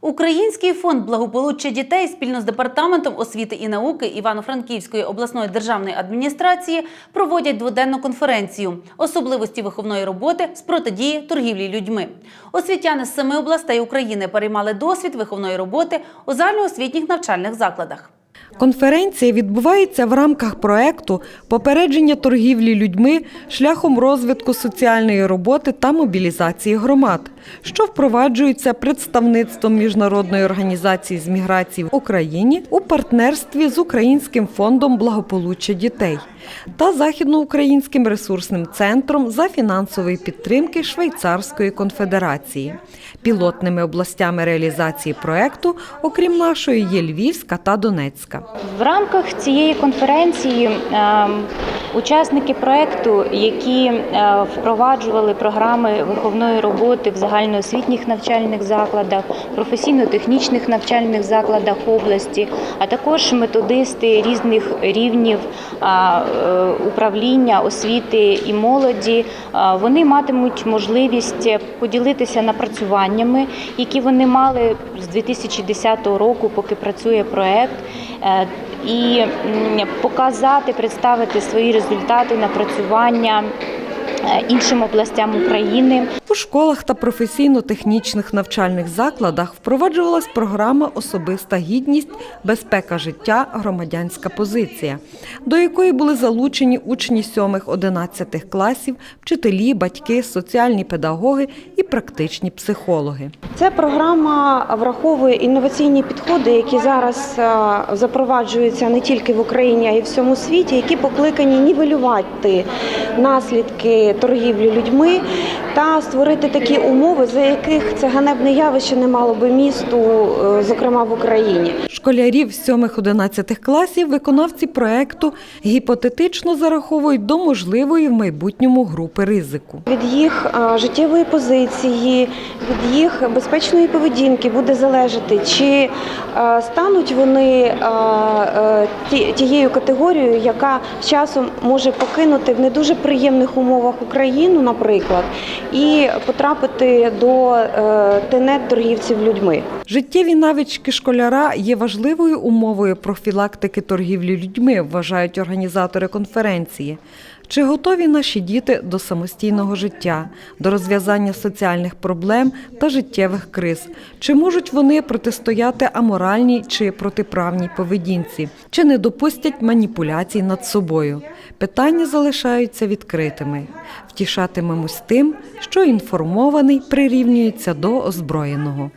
Український фонд благополуччя дітей спільно з департаментом освіти і науки Івано-Франківської обласної державної адміністрації проводять дводенну конференцію особливості виховної роботи з протидії торгівлі людьми. Освітяни з семи областей України переймали досвід виховної роботи у загальноосвітніх навчальних закладах. Конференція відбувається в рамках проекту попередження торгівлі людьми шляхом розвитку соціальної роботи та мобілізації громад, що впроваджується представництвом міжнародної організації з міграції в Україні у партнерстві з Українським фондом благополуччя дітей та Західноукраїнським ресурсним центром за фінансової підтримки Швейцарської конфедерації. Пілотними областями реалізації проекту, окрім нашої, є Львівська та Донецька. В рамках цієї конференції е, учасники проекту, які е, впроваджували програми виховної роботи в загальноосвітніх навчальних закладах, професійно-технічних навчальних закладах області, а також методисти різних рівнів е, управління освіти і молоді, е, вони матимуть можливість поділитися напрацюваннями, які вони мали з 2010 року, поки працює проект. І показати, представити свої результати напрацювання е, іншим областям України. Школах та професійно-технічних навчальних закладах впроваджувалась програма Особиста гідність, безпека життя, громадянська позиція, до якої були залучені учні 7-11 класів, вчителі, батьки, соціальні педагоги і практичні психологи. Ця програма враховує інноваційні підходи, які зараз е, запроваджуються не тільки в Україні, а й в всьому світі, які покликані нівелювати наслідки торгівлі людьми та створити такі умови, за яких це ганебне явище не мало би місту, е, зокрема в Україні. Школярів 7-11 класів виконавці проекту гіпотетично зараховують до можливої в майбутньому групи ризику. Від їх е, життєвої позиції, від їх безпечної поведінки буде залежати, чи е, стануть вони ті- тією категорією, яка з часом може покинути в не дуже приємних умовах Україну, наприклад, і потрапити до е, тенет торгівців людьми. Життєві навички школяра є важливою умовою профілактики торгівлі людьми, вважають організатори конференції. Чи готові наші діти до самостійного життя, до розв'язання соціальних проблем та життєвих криз? Чи можуть вони протистояти аморальній чи протиправній поведінці? Чи не допустять маніпуляцій над собою? Питання залишаються відкритими. Втішатимемось тим, що інформований прирівнюється до озброєного.